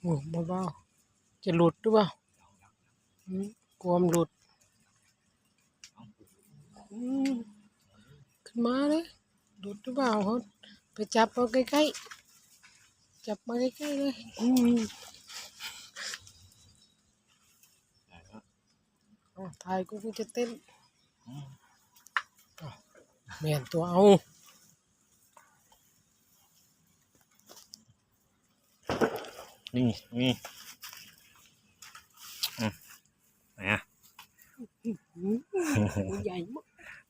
โอ้บ้าบ้าจะหลุดหรือเปล่าอกลัวมหลุด ขึ้นมาเลยหลุดหรือเปล่าเขาไปจับเอาใกล้ๆ จับมาใกล้ๆเลย ถ่ายกูกูจะเต้นเอาแม่นตัวเอานี่นี่อืมไหนอะตัวใหญ่มาก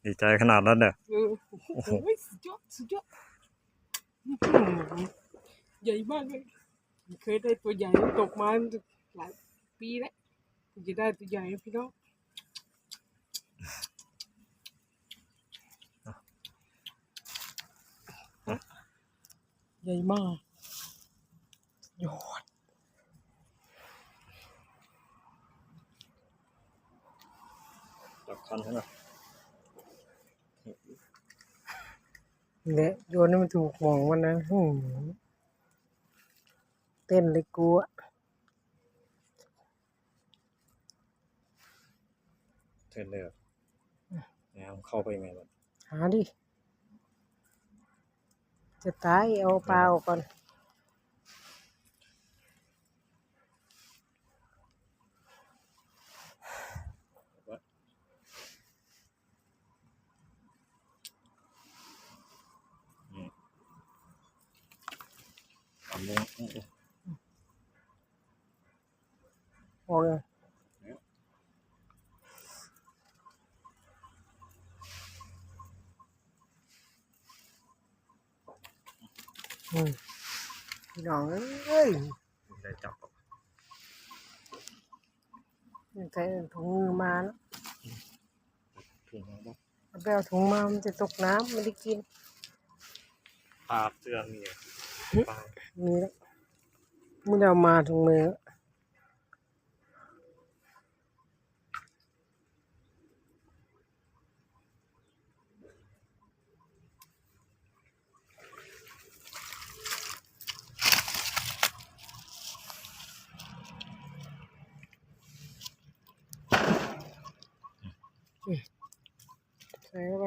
ดีใจขนาดนั้นเด้อเออโอ้โหสุดยอดสุดยอดอื้อหือใหญ่มากเลยไม่เคยได้ตัวใหญ่ตกมาหลายปีแล้วถึงจะได้ตัวใหญ่นะพี่น้อง ใหญ่มากยอดจับคันให้หน่อยเนี่ยโยนให้มันถูกห่วงมันนะหืมเต้นเลยกูอะเทินเลยเหรอแนวเข้าไปยังไงบ้างหาดิ จะตายเอาเปล่าก่อนทำลงอื้อออกเลย พี่น้องเอ้ยได้จับอะใส่ถุงมือมาแล้วถุงมือบ้างเอาไปเอาถุงมามันจะตกน้ำไม่ได้กินปาดเสื้อมีอะปาดมีแล้วมึงเอามาถุงมือ ใส่เข้าไป